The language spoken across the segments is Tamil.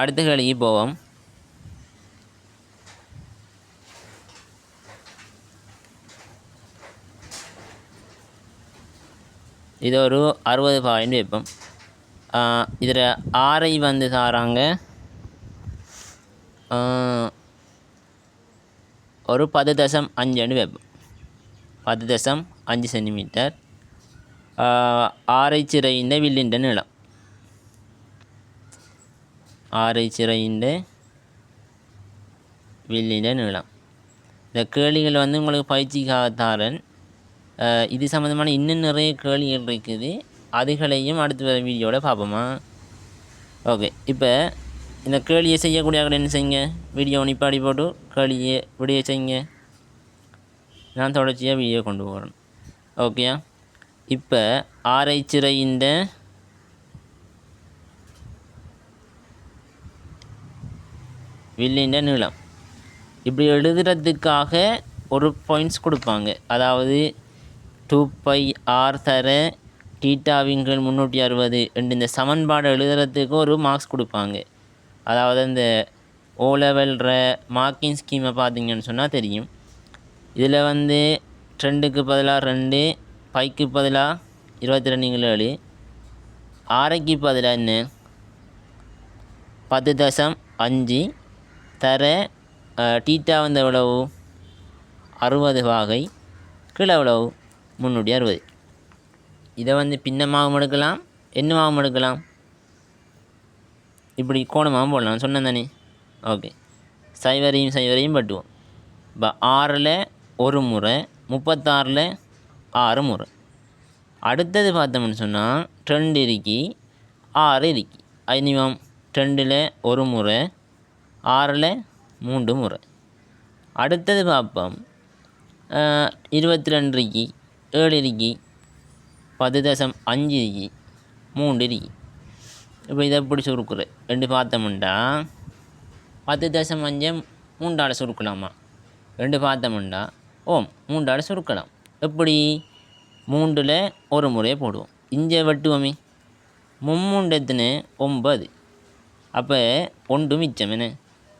அடுத்த കളിക്ക് போவோம். இது ஒரு அறுபது பாயிண்ட் வைப்போம். இதில் ஆரை வந்து சாராங்க. ஒரு பத்து தசம் அஞ்சுன்னு வைப்போம். பத்து தசம் அஞ்சு சென்டிமீட்டர் ஆரை சிறைந்த வில்லின்ற நிலம். ആറിച്ചിറയിൻ്റെ വില്ലിൻ്റെ நீளம். இந்த கேளிகள் வந்து உங்களுக்கு பயிற்சிக்காகத்தாரன் இது சம்மந்தமான இன்னும் நிறைய கேளிகள் இருக்குது. அதுகளையும் அடுத்து வர வீடியோவில் பார்ப்போமா? ஓகே இப்போ இந்த கேளியை செய்யக்கூடிய என்ன செய்யுங்க? வீடியோ நிப்பாடி போட்டு கேளியை விடிய செய்யுங்க. நான் தொடர்ச்சியாக வீடியோ கொண்டு போகிறேன் ஓகேயா? இப்போ ஆரைச்சிறையின் வில்லின்ட நீளம். இப்படி எழுதுறதுக்காக ஒரு பாயிண்ட்ஸ் கொடுப்பாங்க. அதாவது டூ பை ஆர் தர டீட்டாவிங்கள் முந்நூற்றி அறுபது என்று இந்த சமன்பாடு எழுதுறதுக்கு ஒரு மார்க்ஸ் கொடுப்பாங்க. அதாவது இந்த ஓ லெவல்ற மார்க்கிங் ஸ்கீமை பார்த்தீங்கன்னு சொன்னால் தெரியும். இதில் வந்து ரெண்டுக்கு பதிலாக ரெண்டு பைக்கு பதிலாக இருபத்தி ரெண்டுங்கள் ஏழு ஆரைக்கு பதிலாக என்ன? பத்து தசம் அஞ்சு தர டீட்டா வந்து எவ்வளவு? அறுபது வாகை. கீழே எவ்வளவு? முந்நூற்றி அறுபது. இதை வந்து பின்னமாகவும் எடுக்கலாம் என்னமாகவும் எடுக்கலாம். இப்படி கோணமாகவும் போடலாம். சொன்னேன் தானே? ஓகே. சைவரையும் சைவரையும் பட்டுவோம் இப்போ ஆறில் ஒரு முறை முப்பத்தாறில் ஆறு முறை. அடுத்தது பார்த்தோம்னு சொன்னால் ரெண்டு இருக்கி ஆறு இருக்கி ஐநிமம் ரெண்டில் ஒரு முறை ஆறில் மூன்று முறை. அடுத்தது பார்ப்போம். இருபத்தி ரெண்டு இருக்கி ஏழு இருக்கி பத்து தசம் அஞ்சு இருக்கி மூன்று இருக்கி இப்போ இதை எப்படி சுருக்குற ரெண்டு பார்த்தோம்டா பத்து தசம் அஞ்சு மூன்றால் சுருக்கலாமா? ரெண்டு பார்த்தோம்டா ஓம் மூன்றால் சுருக்கலாம். எப்படி? மூன்றில் ஒரு முறையை போடுவோம். இங்கே வெட்டுவோமே. மும்மூண்டு எத்தனை ஒன்பது அப்போ ஒன்று மிச்சம் என்ன?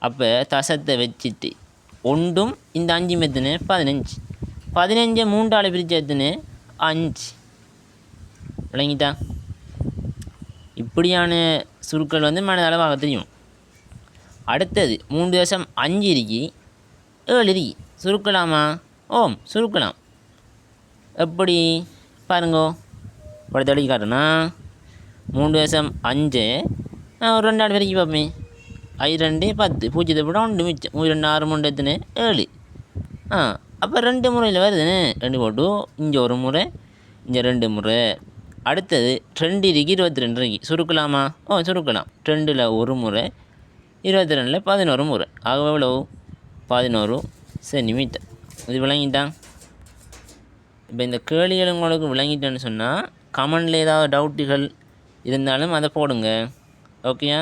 அப்போ தசத்தை வச்சுட்டு ஒன்றும் இந்த அஞ்சு மெத்துன்னு பதினஞ்சு. பதினஞ்சை மூன்றால் பிரித்து எத்தனை அஞ்சு. விளங்கிட்டா? இப்படியான சுருக்கள் வந்து மனதளவாக தெரியும். அடுத்தது மூன்று தசம் அஞ்சு இருக்கி ஏழு இருக்கி சுருக்கலாமா? ஓம் சுருக்கலாம். எப்படி? பாருங்கோ. படத்தை எழுதி காட்டுனா மூணு தசம் அஞ்சு. ஒரு ரெண்டு நாள் வரைக்கும் பார்ப்பேன். ஐ ரெண்டு பத்து பூஜ்ஜியத்தை விட ஒன்று மிச்சம் ரெண்டு ஆறு மூணு எத்தனை ஏழு ஆ அப்போ ரெண்டு முறையில் வருதுன்னு ரெண்டு போட்டு இங்கே ஒரு முறை இங்கே ரெண்டு முறை அடுத்தது ரெண்டு இருக்கு இருபத்தி ரெண்டு இருக்கு சுருக்கலாமா ஓ சுருக்கலாம் ரெண்டில் ஒரு முறை இருபத்தி ரெண்டில் பதினோரு முறை ஆக எவ்வளவு பதினோரு சென்டிமீட்டர் இது விளங்கிட்டான் இப்போ இந்த கேள்விகள் உங்களுக்கு விளங்கிட்டேன்னு சொன்னால் கமெண்டில் ஏதாவது டவுட்டுகள் இருந்தாலும் அதை போடுங்க ஓகேயா